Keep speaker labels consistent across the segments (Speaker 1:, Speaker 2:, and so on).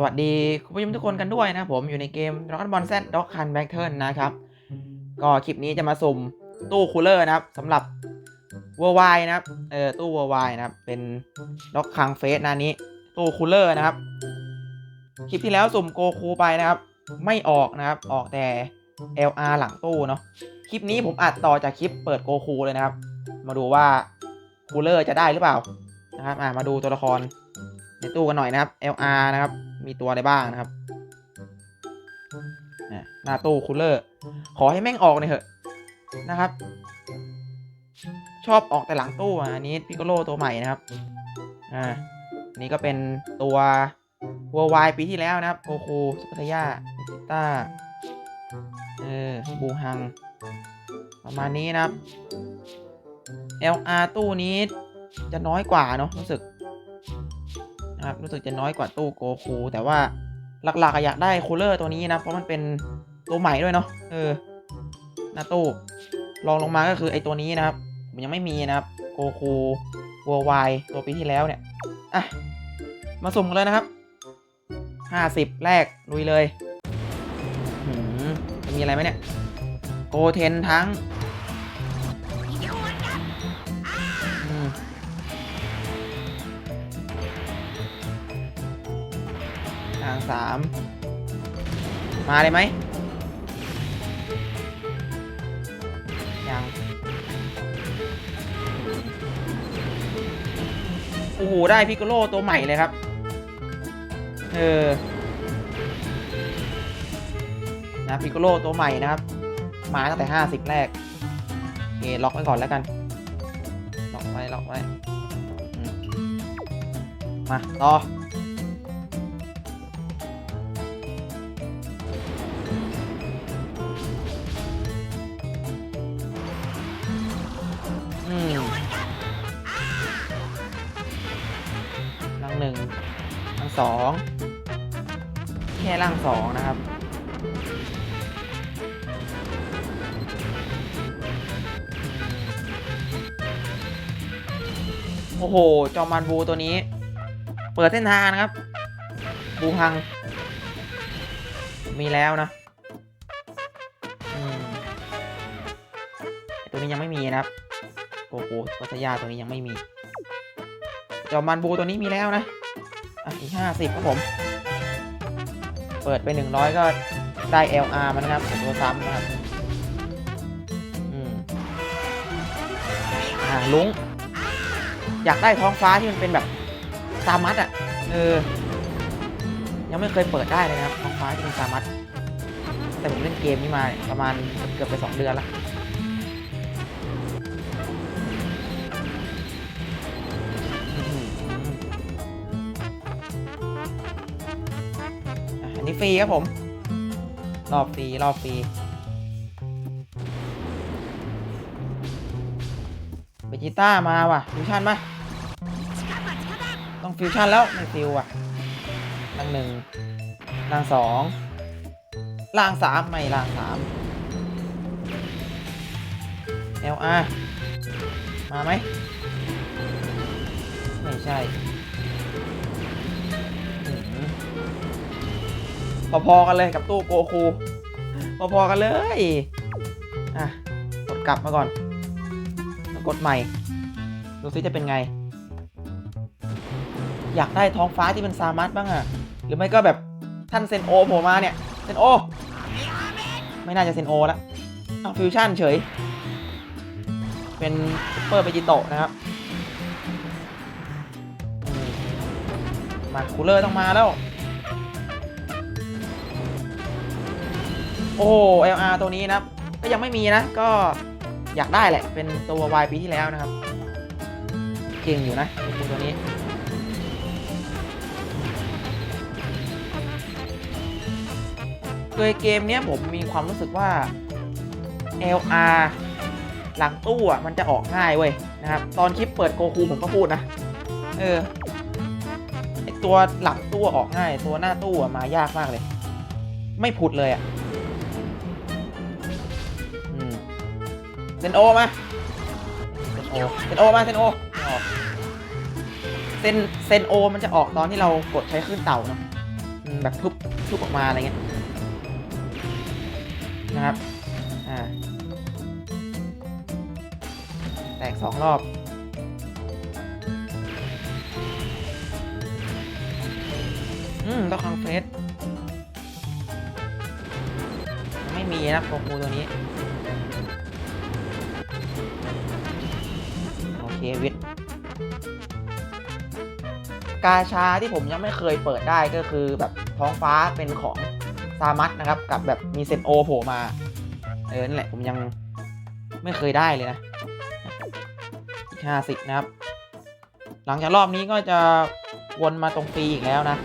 Speaker 1: สวัสดีคุณผู้ชมทุกคนกันด้วยนะผมอยู่ในเกม Dragon Ball Z Dog Hunt Back Turn นะครับ ก็คลิปนี้จะมาสุ่มตู้คูลเลอร์นะครับสำหรับ w o r l d w i d นะครับเออตู้ w o r l d w i d นะครับ เป็นด็อกคังเฟสนานี้ ตู้คูลเลอร์นะครับ คลิปที่แล้วสุ่มโกคูไปนะครับ ไม่ออกนะครับ ออกแต่ LR หลังตู้เนาะคลิปนี้ผมอัดต่อจากคลิปเปิดโกคูเลยนะครับ มาดูว่าคูลเลอร์จะได้หรือเปล่านะครับมาดูตัวละคร ในตู้กันหน่อยนะครับ LR นะครับ มีตัวอะไรบ้างนะครับเนี่ยหน้าตู้คูลเลอร์ ขอให้แม่งออกเลยเถอะนะครับ ชอบออกแต่หลังตู้อะอันนี้พิโกโลตัวใหม่นะครับ อ่านนี้ก็เป็นตัววัววายปีที่แล้วนะครับโกคูสุปตยาจิต้า เออ บูฮัง ประมาณนี้นะครับ LR ตู้นี้จะน้อยกว่าเนาะรู้สึก นะครับรู้สึกจะน้อยกว่าตู้โกคูแต่ว่าหลักๆอะอยากได้คูลเลอร์ตัวนี้นะเพราะมันเป็นตัวใหม่ด้วยเนาะเออหน้าตู้ลองลงมาก็คือไอตัวนี้นะครับผมยังไม่มีนะครับโกคูวัววายตัวปีที่แล้วเนี่ยอะมาสุ่มกันเลยนะครับห้าสิบแรกลุยเลยหืมจะมีอะไรไหมเนี่ย โกเทนทั้ง สามมาเลยไหมยังโอ้โห ได้พิกโกโลตัวใหม่เลยครับ เออ นะพิกโกโลตัวใหม่นะครับ มาตั้งแต่ห้าสิบแรกโอเคล็อกไว้ก่อนแล้วกัน ล็อกไว้ ล็อกไว้ มา ต่อ หนึ่งร่างสองแค่ร่างสองนะครับ โอ้โห จอมันบูตัวนี้ เปิดเส้นทางนะครับ บูพัง มีแล้วนะตัวนี้ยังไม่มีนะครับโกโก้ปัสยาตัวนี้ยังไม่มี จอมันบูตัวนี้มีแล้วนะอะอีกห้าสิบครับผม เปิดไปหนึ่งร้อยก็ได้ LR มันนะครับตัวซ้ำนะครับ อืมอ่าลุง อยากได้ท้องฟ้าที่มันเป็นแบบซามัดอะ เออ ยังไม่เคยเปิดได้เลยนะครับท้องฟ้าที่เป็นซามัด แต่ผมเล่นเกมนี้มาประมาณเกือบไปสองเดือนละ ฟรีครับผม รอบฟรีรอบฟรีเบจิต้ามาว่ะฟิวชั่นมาต้องฟิวชั่นแล้วไม่ฟิวอะล่างหนึ่งล่างสองล่างสามไม่ล่างสาม LR มาไหมไม่ใช่ พอๆกันเลยกับตู้โกคูพอๆกันเลย อะ กดกลับมาก่อนแล้วกดใหม่ ดูซิจะเป็นไง อยากได้ท้องฟ้าที่เป็นซามัสบ้างอะหรือไม่ก็แบบท่านเซนโอโผล่มาเนี่ย เซนโอ ไม่น่าจะเซนโอละเอาฟิวชั่นเฉย เป็นซุปเปอร์เบจิโตะนะครับมมาคูลเลอร์ต้องมาแล้ว โอ้ LR ตัวนี้นะครับ ก็ยังไม่มีนะ ก็อยากได้แหละ เป็นตัววายปีที่แล้วนะครับ เก่งอยู่นะตัวนี้โดยเกมเนี้ยผมมีความรู้สึกว่า LR หลังตู้อะมันจะออกง่ายเว้ยนะครับ ตอนคลิปเปิดโกคูผมก็พูดนะ เออไอตัวหลังตู้ออกง่าย ตัวหน้าตู้อะมายากมากเลย ไม่ผุดเลยอะ เซนโอมาเซนโอเซนโอมาเซนโอเซนเซนโอมันจะออกตอนที่เรากดใช้คลื่นเต่าเนาะแบบทุบทุบออกมาอะไรเงี้ยนะครับ อ่า แตกสองรอบ อืมต้องคังเฟสไม่มีนะโกคูตัวนี้ เควิทกาชาที่ผมยังไม่เคยเปิดได้ก็คือแบบท้องฟ้าเป็นของซามัตนะครับ กับแบบมีเซนโอโผล่มา เออนั่นแหละผมยังไม่เคยได้เลยนะอีกห้าสิบนะครับ หลังจากรอบนี้ก็จะวนมาตรงปีอีกแล้วนะ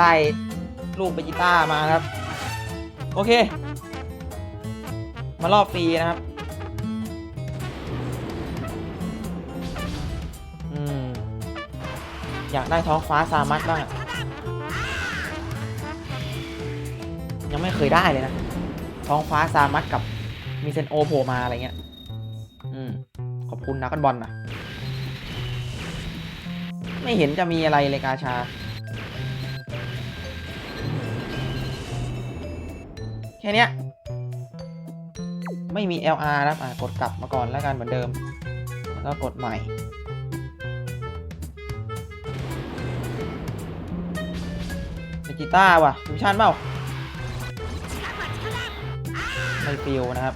Speaker 1: ได้ลูกเบจิต้ามาครับ โอเค มารอบฟรีนะครับ อืม อยากได้ท้องฟ้าซามัสบ้างยังไม่เคยได้เลยนะ ท้องฟ้าซามัสกับมีเซนโอโผล่มาอะไรเงี้ย อืม ขอบคุณนักกันบอลนะ ไม่เห็นจะมีอะไรเลยกาชา ค่นี้ไม่มี LR นะครับอะกดกลับมาก่อนแล้วกันเหมือนเดิม แล้วก็กดใหม่ กีตาร์ว่ะฟิวชั่นเปล่า ไม่ฟิวนะครับ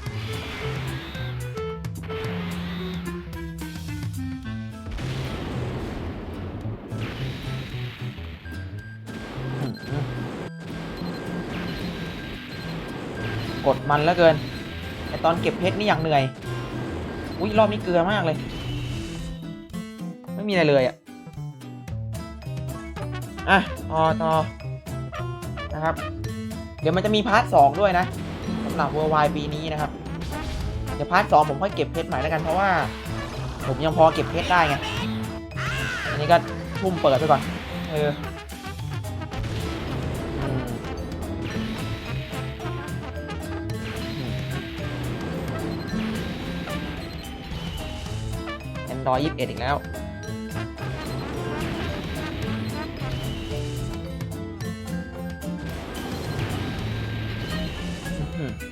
Speaker 1: กดมันแล้วเกินไอตอนเก็บเพชรนี่อย่างเหนื่อย อุ้ยรอบนี้เกลือมากเลย ไม่มีอะไรเลยอะอะต่อต่อนะครับ เดี๋ยวมันจะมีพาร์ทสองด้วยนะสำหรับเวอร์ไวปีนี้นะครับ เดี๋ยวพาร์ทสองผมค่อยเก็บเพชรใหม่แล้วกันเพราะว่า ผมยังพอเก็บเพชรได้ไง อันนี้ก็ทุ่มเปิดไปก่อน เออ 121 อีกแล้ว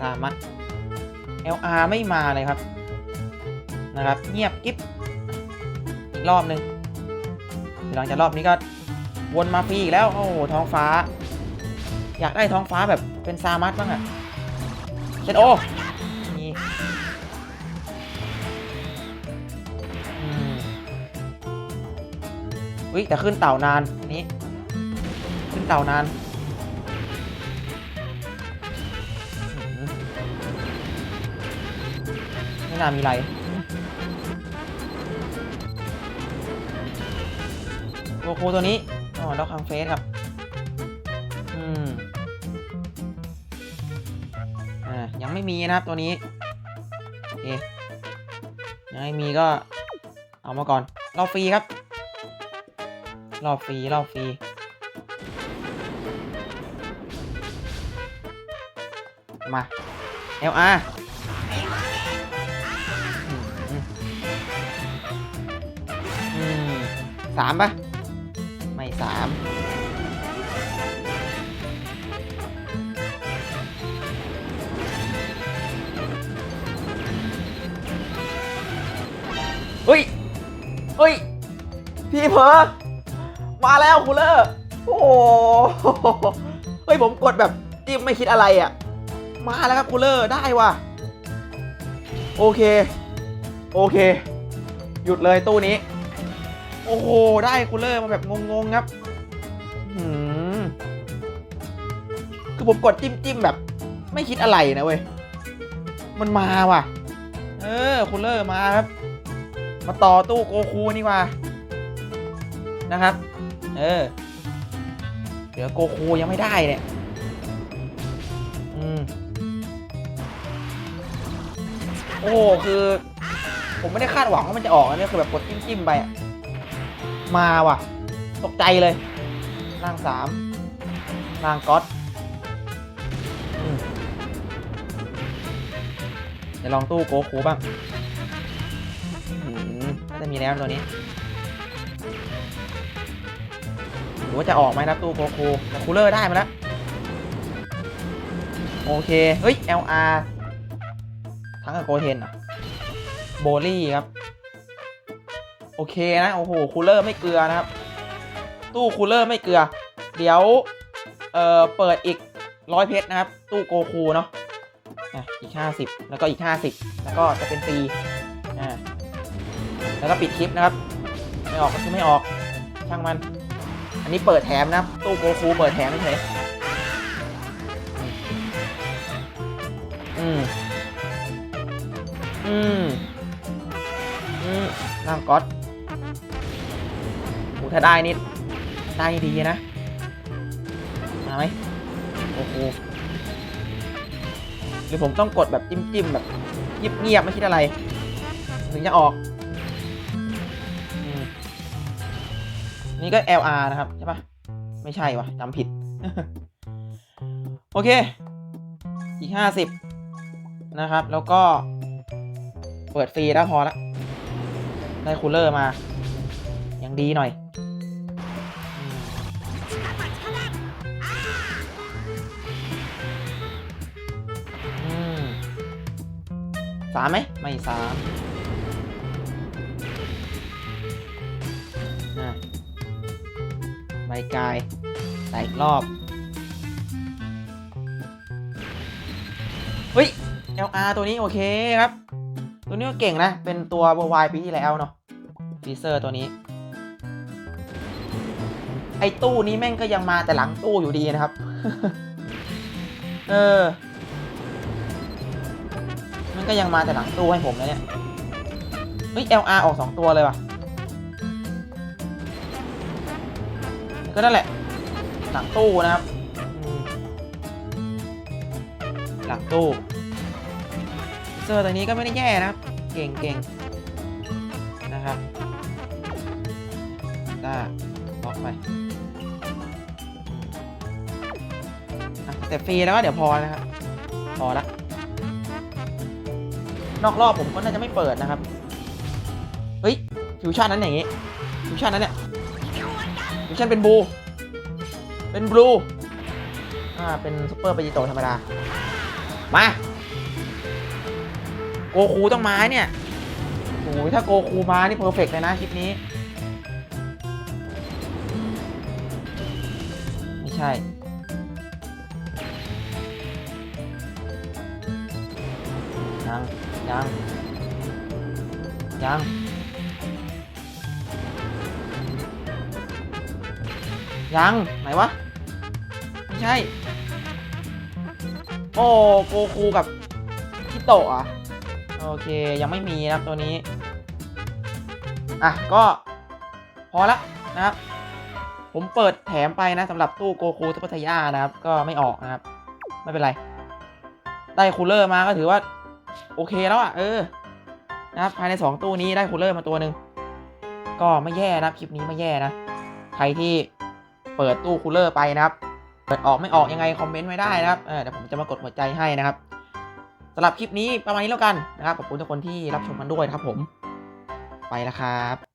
Speaker 1: ตามมา LR ไม่มาเลยครับ นะครับ เงียบกิ๊บ อีกรอบหนึ่งหลังจากรอบนี้ก็วนมาฟรีอีกแล้ว โอ้โห ท้องฟ้า อยากได้ท้องฟ้าแบบเป็นซามัสบ้างอะเชนโอ อุ้ยแต่ขึ้นเต่านานนี้ ขึ้นเต่านานไม่น่ามีอะไรโกโคตัวนี้อ๋อดอกคังเฟสครับ อืมอ่ายังไม่มีนะครับตัวนี้โอเคยังไม่มีก็เอามาก่อนรอฟรีครับ รอบฟรีรอบฟรีมา LR อือสามปะไม่สามเฮ้ยเฮ้ย พี่เพอ มาแล้วคูลเลอร์โอ้โหเฮ้ยผมกดแบบจิ้มไม่คิดอะไรอะ่ะ มาแล้วครับคูลเลอร์ได้ว่ะ โอเค โอเค หยุดเลยตู้นี้ โอ้โห ได้คูลเลอร์มาแบบงงๆครับหืมคือผมกดจิ้มจิ้มแบบ ไม่คิดอะไรนะเว้ย มันมาว่ะ เออคูลเลอร์มาครับ มาต่อตู้โกคูนี่ว่านะครับ เออ เดี๋ยวโกคูยังไม่ได้เนี่ย อืม โอ้โหคือ ผมไม่ได้คาดหวังว่ามันจะออกนะเนี่ยคือแบบกดจิ้มๆไปอะมาว่ะ ตกใจเลยร่างสามร่างก๊อตเดี๋ยวลองตู้โกคูบ้างน่าจะมีแล้วตัวนี้ หรือว่าจะออกไหมครับตู้โกคูแต่คูลเลอร์ได้มาแล้ว โอเค เฮ้ย LR ทั้งกับโกเทนเหรอะโบลี่ครับ โอเคนะ โอ้โห คูลเลอร์ไม่เกลือนะครับ ตู้คูลเลอร์ไม่เกลือ เดี๋ยว เอ่อ เปิดอีกร้อยเพชรนะครับ ตู้โกคูเนาะอะอีก 50 แล้วก็อีก 50 แล้วก็จะเป็นฟรีอ่าแล้วก็ปิดคลิปนะครับ ไม่ออกก็คือไม่ออก ช่างมัน อันนี้เปิดแถมนะตู้โกคูเปิดแถมเฉยอืม อืม อืมร่งก๊อตโหถ้าได้นี่ได้ดีนะ มาไหมโอ้โหหรือผมต้องกดแบบจิ้มๆแบบเงียบๆไม่คิดอะไร ถึงจะออก นี่ก็ LR นะครับ ใช่ปะไม่ใช่วะจำผิด โอเค อีกห้าสิบนะครับ แล้วก็เปิดฟรีแล้วพอละ ได้คูลเลอร์มา ยังดีหน่อย สามไหม ไม่สาม ใบกายแตกรอบ เฮ้ย LR ตัวนี้โอเคครับ ตัวนี้ก็เก่งนะ เป็นตัววอร์ไวปีที่แล้วเนาะฟีเซอร์ตัวนี้ ไอตู้นี้แม่งก็ยังมาแต่หลังตู้อยู่ดีนะครับ เออ มันก็ยังมาแต่หลังตู้ให้ผมนะเนี่ย เฮ้ย LR ออกสองตัวเลยว่ะ ก็นั่นแหละ หลังตู้นะครับ หลังตู้ เซอร์ตัวนี้ก็ไม่ได้แย่นะครับ เก่งเก่งนะครับต้าบล็อกไปแต่ฟรีแล้วก็เดี๋ยวพอนะครับ พอละ นอกรอบผมก็น่าจะไม่เปิดนะครับ เฮ้ย ฟิวชั่นนั้นอย่างงี้ ฟิวชั่นนั้นเนี่ย ชั่นเป็นบลูเป็นบลู อ่า เป็นซุปเปอร์ปจิโตธรรมดา มา โกคูต้องมาเนี่ยโอ้ยถ้าโกคูมานี่เพอร์เฟกเลยนะคลิปนี้ ไม่ใช่ ยัง ยัง ยัง ยังไหนวะ ไม่ใช่ โอ้โกคูกับคิโตะอะ โอเคยังไม่มีนะครับตัวนี้ อะ ก็พอละนะครับ ผมเปิดแถมไปนะสำหรับตู้โกคูทุพัทยานะครับ ก็ไม่ออกนะครับ ไม่เป็นไร ได้คูลเลอร์มาก็ถือว่า โอเคแล้วอะ เออ นะครับ ภายใน 2 ตู้นี้ได้คูลเลอร์มาตัวหนึ่งก็ไม่แย่นะครับคลิปนี้ไม่แย่นะ ใครที่ เปิดตู้คูลเลอร์ไปนะครับ เปิดออกไม่ออกยังไงคอมเมนต์ไว้ได้นะครับเเดี๋ยวผมจะมากดหัวใจให้นะครับสำหรับคลิปนี้ประมาณนี้แล้วกันนะครับขอบคุณทุกคนที่รับชมกันด้วยครับผม ไปแล้วครับ